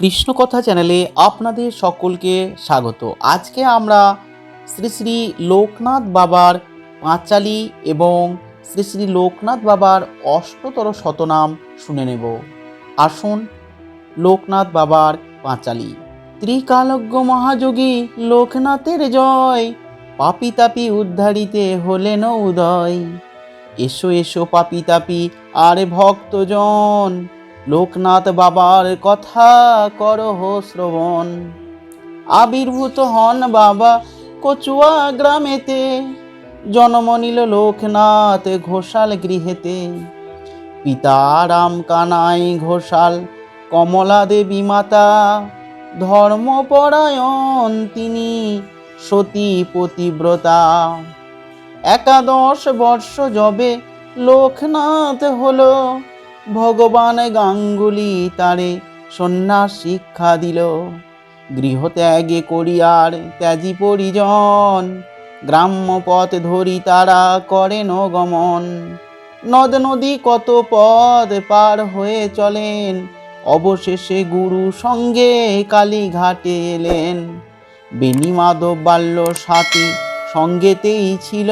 কৃষ্ণকথা চ্যানেলে আপনাদের সকলকে স্বাগত। আজকে আমরা শ্রী শ্রী লোকনাথ বাবার পাঁচালি এবং শ্রী শ্রী লোকনাথ বাবার অষ্টতর শতনাম শুনে নেব। আসুন, লোকনাথ বাবার পাঁচালি। ত্রিকালজ্ঞ মহাযোগী লোকনাথের জয় পাপি তাপি উদ্ধারিতে হলেন উদয়। এসো এসো পাপি তাপি আর ভক্তজন। লোকনাথ বাবার কথা করহ শ্রবণ। আবির্ভূত হন বাবা কচুয়া গ্রামেতে। জন্ম নিল লোকনাথ ঘোষাল গৃহেতে। পিতা রাম কানাই ঘোষাল, কমলা দেবী মাতা। ধর্মপরায়ণ তিনি, সতী পতিব্রতা। একাদশ বর্ষ যবে লোকনাথ হলো। ভগবান গাঙ্গুলি তারে সন্ন্যাস শিক্ষা দিল। গৃহত্যাগে করিয়ার ত্যাজি পরিজন, গ্রাম্য পথ ধরি তারা করেন গমন। নদ নদী কত পথ পার হয়ে চলেন, অবশেষে গুরু সঙ্গে কালীঘাটে এলেন। বেণী মাধব বাল্য সাথী সঙ্গেতেই ছিল,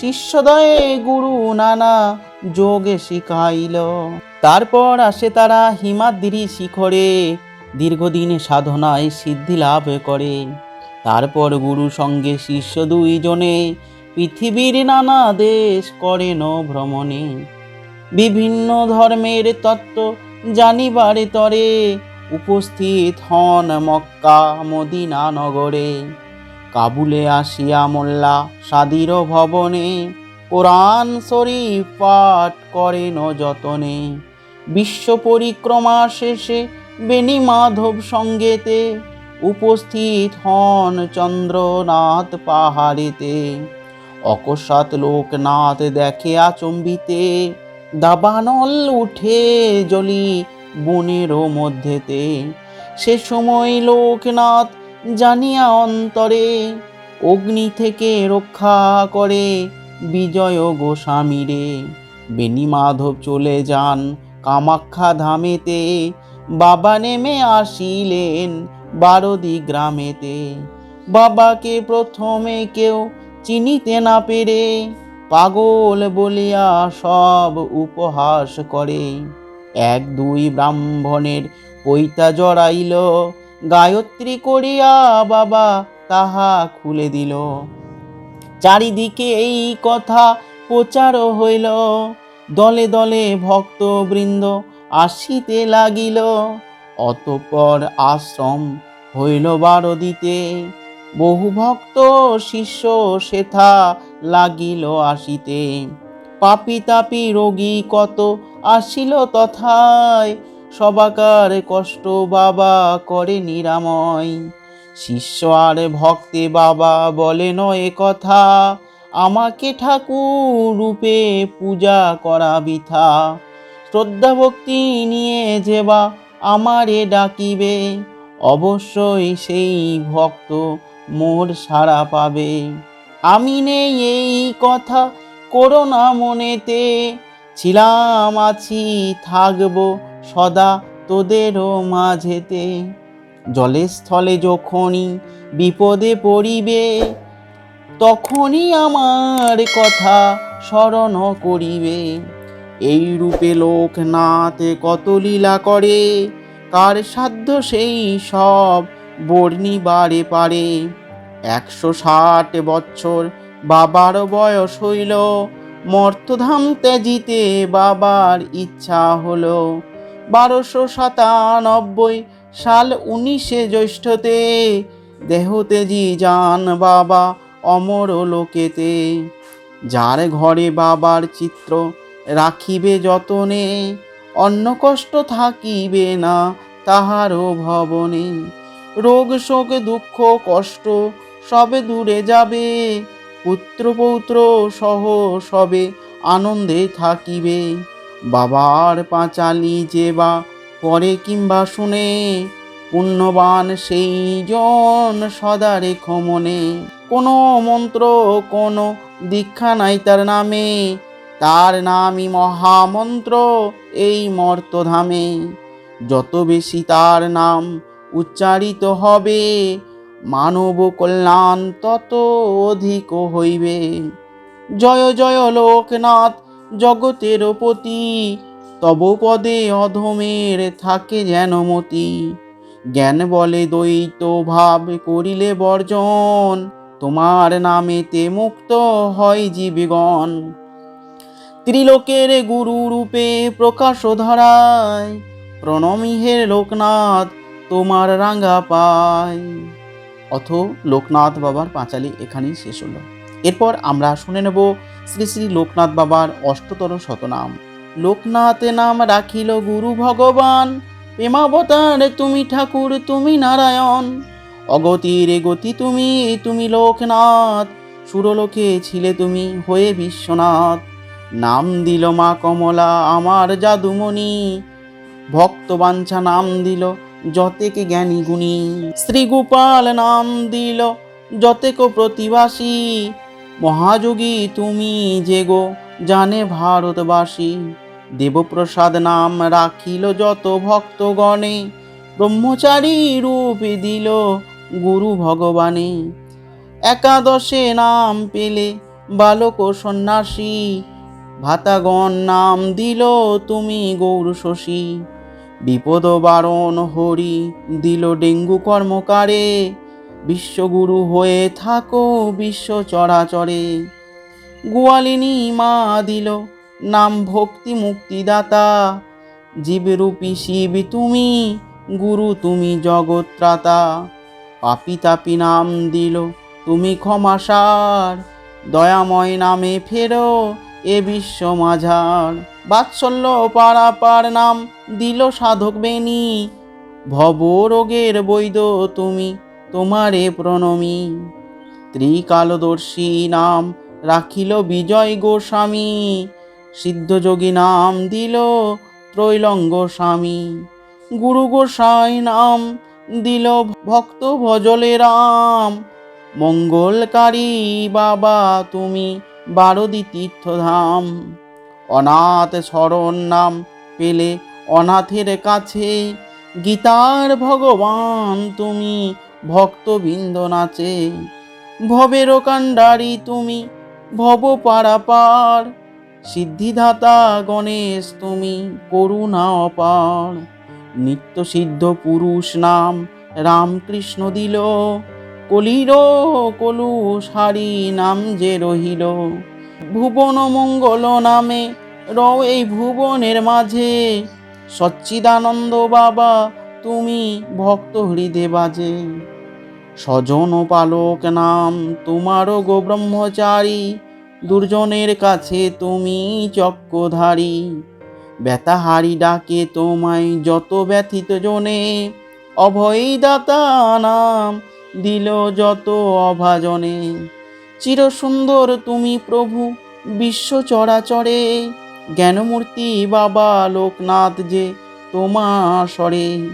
শিষ্যদয়ে গুরু নানা যোগে শিখাইল। তারপর আসে তারা হিমাদ্রি শিখরে, দীর্ঘদিন সাধনায় সিদ্ধি লাভ করে। তারপর গুরু সঙ্গে শিষ্য দুইজনে পৃথিবীর নানা দেশ করেন ভ্রমণে। বিভিন্ন ধর্মের তত্ত্ব জানিবারে তরে উপস্থিত হন মক্কা মদিনা নগরে। কাবুলে আসিয়া মোল্লা সাদির ভবনে কোরআন শরীফ পাঠ করেন যতনে। বিশ্ব পরিক্রমা শেষে বেণী মাধব সঙ্গেতে উপস্থিত হন চন্দ্রনাথ পাহাড়েতে। অকস্মাৎ লোকনাথ দেখে আচম্বিতে, দাবানল উঠে জলি বনেরও মধ্যেতে। সে সময় লোকনাথ জানিয়া অন্তরে, অগ্নি থেকে রক্ষা করে বিজয় গোস্বামী রে। বেণী মাধব চলে যান কামাখ্যা ধামেতে। বাবা নেমে আসিলেন বারদি গ্রামেতে। বাবাকে প্রথমে কেউ চিনিতে না পেরে পাগল বলিয়া সব উপহাস করে। এক দুই ব্রাহ্মণের পৈতা জড়াইল, গায়ত্রী করিয়া বাবা তাহা খুলে দিল। চারিদিকে এই কথা প্রচার হইল। দলে দলে ভক্তবৃন্দ আসিতে লাগিল। অতঃপর আশ্রম হইল বারদিতে। বহু ভক্ত শিষ্য সেথা লাগিল আসিতে। পাপি তাপি রোগী কত আসিল তথায়। সবাকার কষ্ট বাবা করে নিরাময়। শিষ্য আর ভক্তে বাবা বলেন এ কথা। আমাকে ঠাকুর রূপে পূজা করা বৃথা। শ্রদ্ধা ভক্তি নিয়ে যেবা আমারে ডাকিবে। অবশ্যই সেই ভক্ত মোর সাড়া পাবে। আমি নেই এই কথা করোনা মনেতে। ছিলাম আছি, থাকব সদা তোদেরও মাঝেতে। জলে স্থলে যখনই বিপদে পড়িবে, তখনই আমার কথা স্মরণ করিবে। এই রূপে লোকনাথ কত লীলা করে, কার সাধ্য সেই সব বর্ণিবারে পারে। একশো ষাট বছর বাবার বয়স হইল, মর্তধাম ত্যাজিতে বাবার ইচ্ছা হলো। বারোশো সাতানব্বই সাল উনিশে জ্যৈষ্ঠতে দেহতেজি যান বাবা অমর লোকেতে। যার ঘরে বাবার চিত্র রাখিবে যতনে অন্য কষ্ট থাকিবে না তাহারও ভবনে। রোগ শোক দুঃখ কষ্ট সবে দূরে যাবে, পুত্র পৌত্র সহ সবে আনন্দে থাকিবে। বাবার পাঁচালি যে বা পরে কিংবা শুনে পুণ্যবান সেই জন সদা রেখো কোনো মন্ত্র, কোনো দীক্ষা নাই তার নামে। তার নামই মহামন্ত্র এই মর্তধামে। যত বেশি তার নাম উচ্চারিত হবে, মানব কল্যাণ তত অধিক হইবে। জয় জয় লোকনাথ জগতের পতি তব পদে অধমের থাকে যেন মতি। জ্ঞান বলে দ্বৈত ভাব করিলে বর্জন, তোমার নামেতে মুক্ত হয় জীবগণ। ত্রিলোকের গুরু রূপে প্রকাশ ধরায় প্রণমী হে লোকনাথ তোমার রাঙ্গা পায়। অথ লোকনাথ বাবার পাঁচালি এখানেই শেষ হলো। এরপর আমরা শুনে নেব শ্রী শ্রী লোকনাথ বাবার অষ্টতর শতনাম। লোকনাথ নাম রাখিল গুরু ভগবান প্রেমাবতার, তুমি ঠাকুর, তুমি নারায়ণ। অগতির গতি তুমি তুমি লোকনাথ। সুরলোকে ছিলে তুমি হয়ে বিশ্বনাথ। নাম দিল মা কমলা, আমার জাদুমণি। ভক্তবাঞ্ছা নাম দিল যতেক জ্ঞানী গুণী। শ্রী গোপাল নাম দিল যতেক প্রতিবাসী। মহাযোগী তুমি যে গো, জানে ভারতবাসী। দেবপ্রসাদ নাম রাখিল যত ভক্তগণে, ব্রহ্মচারী রূপ দিল গুরু ভগবানে। একাদশে নাম পেলে বালক সন্ন্যাসী, ভাতাগণ নাম দিল তুমি গৌর শশী। বিপদ বারণ হরি দিল ডেঙ্গু কর্মকারে, বিশ্বগুরু হয়ে থাকো বিশ্ব চরাচরে। গোয়ালিনী মা দিল নাম ভক্তি মুক্তিদাতা। জীবরূপী শিব তুমি, গুরু তুমি জগত্রাতা পাপি তাপি নাম দিল, তুমি ক্ষমাসার। দয়াময় নামে ফেরো, এ বিশ্ব মাঝার। বাৎসল্য পারাপার নাম দিল সাধক বেনি ভব রোগের বৈদ তুমি, তোমারে প্রণমী। ত্রিকালদর্শী নাম রাখিল বিজয় গোস্বামী সিদ্ধযোগী নাম দিল ত্রৈলঙ্গ স্বামী। গুরু গোসাই নাম দিল ভক্ত ভজলে রাম মঙ্গলকারী বাবা তুমি বারদি তীর্থধাম। অনাথ শরণ নাম পেলে অনাথের কাছে। গীতার ভগবান তুমি ভক্তবৃন্দ নাচে। ভবের কাণ্ডারি তুমি ভব পারাপার সিদ্ধিদাতা গণেশ, তুমি করুণা অপার। নিত্য সিদ্ধ পুরুষ নাম রামকৃষ্ণ দিল। কলির কলু সারি নাম যে রহিল। ভুবন মঙ্গল নামে র এই ভুবনের মাঝে। সচ্চিদানন্দ বাবা, তুমি ভক্ত হৃদে বাজে। স্বজন পালক নাম তোমারও গো ব্রহ্মচারী। দুর্জনের কাছে তুমি চক্রধারী ব্যথাহারি ডাকে তোমায় যত ব্যথিত জনে। অভয়দাতা নাম দিল যত অভাজনে। চিরসুন্দর তুমি প্রভু, বিশ্ব চরাচরে। জ্ঞানমূর্তি বাবা লোকনাথ যে তোমার স্বরে।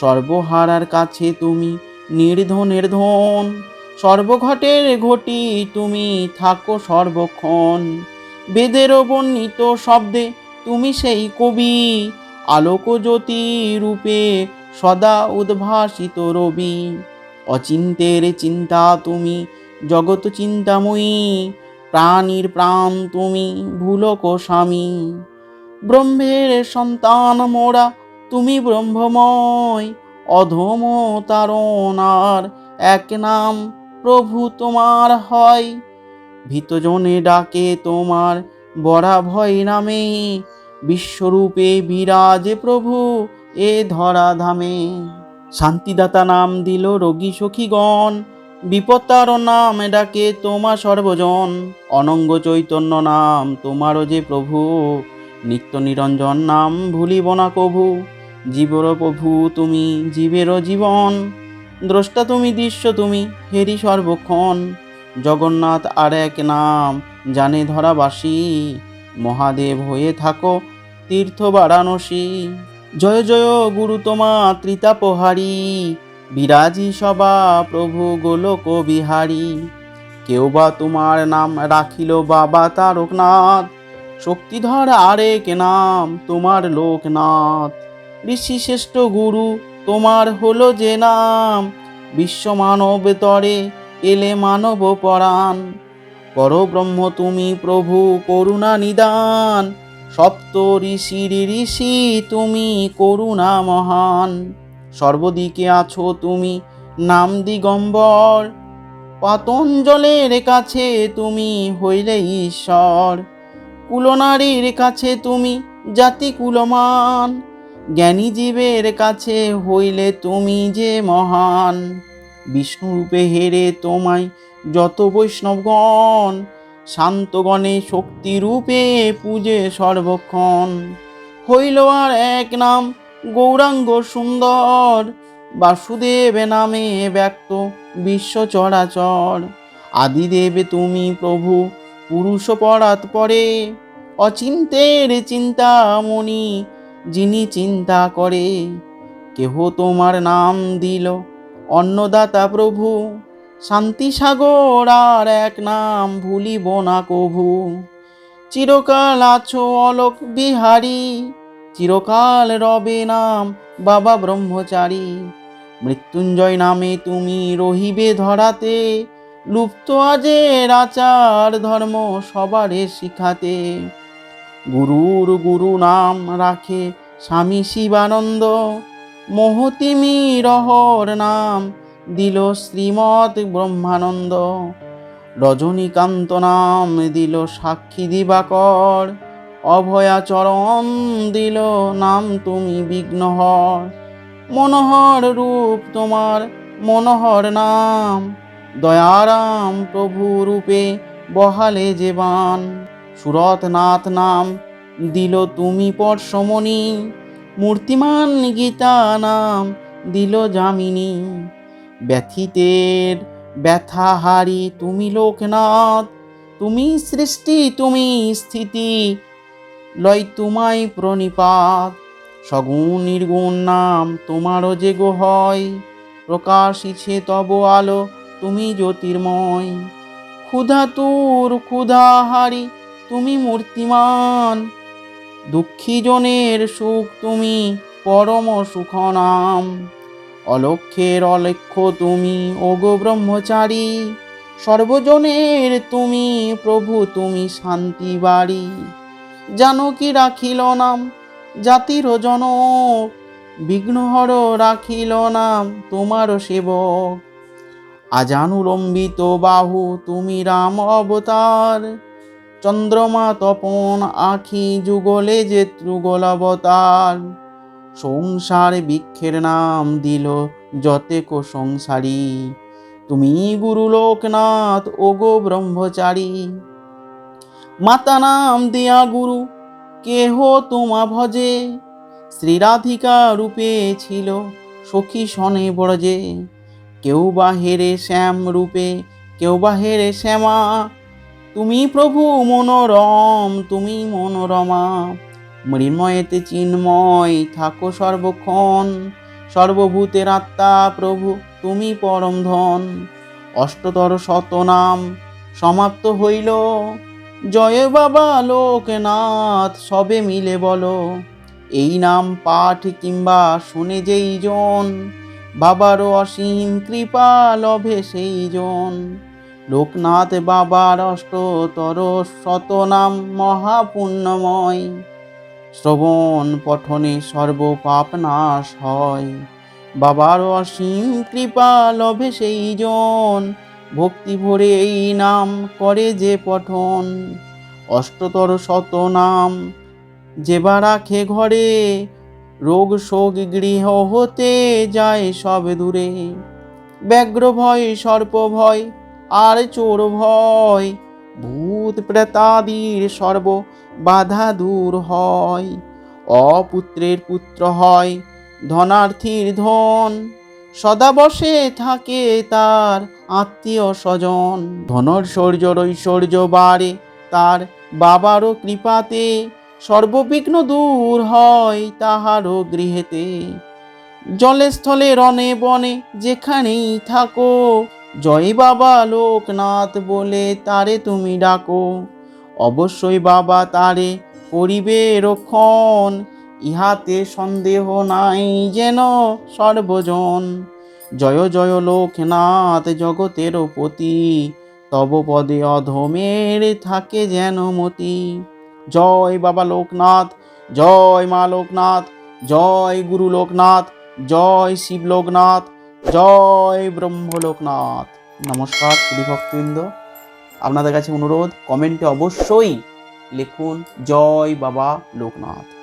সর্বহারার কাছে তুমি নির্ধনের ধন সর্বঘটের ঘটি তুমি থাকো সর্বক্ষণ। বেদের বর্ণিত শব্দে তুমি সেই কবি। আলোক জ্যোতি রূপে সদা উদ্ভাসিত রবি। অচিন্তের চিন্তা তুমি, জগৎ চিন্তাময়ী। প্রাণীর প্রাণ তুমি, ভুলক স্বামী। ব্রহ্মের সন্তান মোরা, তুমি ব্রহ্মময়। অধম তারণার এক নাম প্রভু তোমার হয়। ভীতজনে ডাকে তোমার বরা ভয় নামে। বিশ্বরূপে বিরাজে প্রভু এ ধরা ধামে শান্তিদাতা নাম দিল রোগী সখীগণ, বিপত্তার নাম ডাকে তোমার সর্বজন। অনঙ্গ চৈতন্য নাম তোমারও যে প্রভু, নিত্য নিরঞ্জন নাম ভুলিব না কভু। জীবর প্রভু তুমি, জীবেরও জীবন। দ্রষ্টা তুমি, দৃশ্য তুমি, হেরি সর্বক্ষণ। জগন্নাথ আর এক নাম জানে ধরাবাসী। মহাদেব হয়ে থাকো তীর্থ বারাণসী। জয় জয় গুরু তোমা ত্রিতাপহারী। বিরাজি সবা প্রভু গোলক বিহারী। কেউ বা তোমার নাম রাখিল বাবা তারকনাথ। শক্তিধর আরেক নাম তোমার লোকনাথ। ঋষি শ্রেষ্ঠ গুরু তোমার হলো যে নাম, বিশ্ব মানব তরে এলে মানব পরাণ। পরব্রহ্ম তুমি প্রভু, করুণা নিদান। সপ্ত ঋষির ঋষি তুমি করুণা মহান। সর্বদিকে আছো তুমি নাম দিগম্বর। পাতঞ্জলের কাছে তুমি হইলে ঈশ্বর। কুলনারীর কাছে তুমি জাতি কুলমান। জ্ঞানী জীবের কাছে হইলে তুমি যে মহান। বিষ্ণুরূপে হেরে তোমায় যত বৈষ্ণবগণ, শান্তগণে শক্তিরূপে পূজে সর্বক্ষণ। হইল আর এক নাম গৌরাঙ্গ সুন্দর, বাসুদেব নামে ব্যক্ত বিশ্ব চরাচর। আদিদেব তুমি প্রভু, পুরুষ পরাত পরে, অচিন্তের চিন্তামণি যিনি চিন্তা করে, কেহ তোমার নাম দিল। অন্নদাতা প্রভু, শান্তি সাগর আর এক নাম ভুলিব না কভু। চিরকাল আছো অলোক বিহারী, চিরকাল রবে নাম বাবা ব্রহ্মচারী। মৃত্যুঞ্জয় নামে তুমি রহিবে ধরাতে, লুপ্ত আজের আচার ধর্ম সবারে শিখাতে। গুরুর গুরু নাম রাখে স্বামী শিবানন্দ। মহতিমি রহর নাম দিল শ্রীমৎ ব্রহ্মানন্দ। রজনীকান্ত নাম দিল সাক্ষী দিবাকর। অভয়াচরণ দিল নাম তুমি বিঘ্নহর। মনোহর রূপ তোমার মনোহর নাম। দয়ারাম প্রভু রূপে বহালে যে বান। সুরতনাথ নাম দিল তুমি পরশমণি, মূর্তিমান গীতা নাম দিল যামিনী। ব্যথিতের ব্যথাহারি তুমি লোকনাথ, তুমি সৃষ্টি, তুমি স্থিতি, লয় তোমায় প্রণিপাত। সগুণ নির্গুণ নাম তোমারও যে হয়, প্রকাশিছে তব আলো তুমি জ্যোতির্ময়। ক্ষুধা তুর ক্ষুধাহারি তুমি মূর্তিমান। দুঃখী জনের সুখ তুমি পরম সুখ নাম অলক্ষের অলক্ষ তুমি, ওগো ব্রহ্মচারী। সর্বজনের তুমি, প্রভু তুমি শান্তি বাড়ি। জানো কি রাখিল নাম, জাতির জনক। বিঘ্নহর রাখিল নাম, তোমার সেবক। আজানুলম্বিত বাহু, তুমি রাম অবতার। চন্দ্রমা তপন আখি যুগলে যে ত্রুগল অবতার সংসার বৃক্ষের নাম দিল যতেক সংসারী। তুমি গুরু লোকনাথ ওগো ব্রহ্মচারী। মাতা নাম দিয়া গুরু, কেহ তোমা ভজে? শ্রীরাধিকা রূপে ছিল সখী সনে বড়জে কেউ বা হেরে শ্যাম রূপে, কেউ বা হেরে শ্যামা তুমি প্রভু মনোরম, তুমি মনোরমা। মৃন্ময়েতে চিন্ময়, থাকো সর্বক্ষণ। সর্বভূতের আত্মা, প্রভু, তুমি পরম ধন। অষ্টতর শতনাম, সমাপ্ত হইল। জয় বাবা লোকনাথ, সবে মিলে বলো। এই নাম পাঠ কিংবা শুনে যেই জন, বাবারও অসীম কৃপা, লভে সেই জন। লোকনাথ বাবার অষ্টতর শতনাম মহাপুণ্যময়। শ্রবণ পঠনে সর্বপাপ নাশ হয়। বাবার অসীম কৃপা লভে সেই জন ভক্তি ভরে এই নাম করে যে পঠন। অষ্টতর শত নাম যেবা রাখে ঘরে, রোগ শোক গৃহ হতে যায় সব দূরে। ব্যগ্র ভয়, সর্প ভয় আর চোর ভয়। ভূত প্রেতাদির সর্ব বাধা দূর হয়। অপুত্রের পুত্র হয় ধনার্থীর ধন। সদা বসে থাকে তার আত্মীয় স্বজন। ধনৈশ্বর্য ঐশ্বর্য বাড়ে তার বাবারও কৃপাতে। সর্ববিঘ্ন দূর হয় তাহারও গৃহেতে। জলে স্থলে রনে বনে যেখানেই থাকো জয় বাবা লোকনাথ বলে তারে তুমি ডাকো। অবশ্যই বাবা তারে করিবে রক্ষণ। ইহাতে সন্দেহ নাই যেন সর্বজন। জয় জয় লোকনাথ জগতের পতি, তব পদে অধমের থাকে যেন মতি। জয় বাবা লোকনাথ, জয় মা লোকনাথ, জয় গুরু লোকনাথ, জয় শিব লোকনাথ জয় ব্রহ্মলোকনাথ। নমস্কার শ্রী ভক্তবৃন্দ। আপনাদের কাছে অনুরোধ কমেন্টে অবশ্যই লিখুন জয় বাবা লোকনাথ।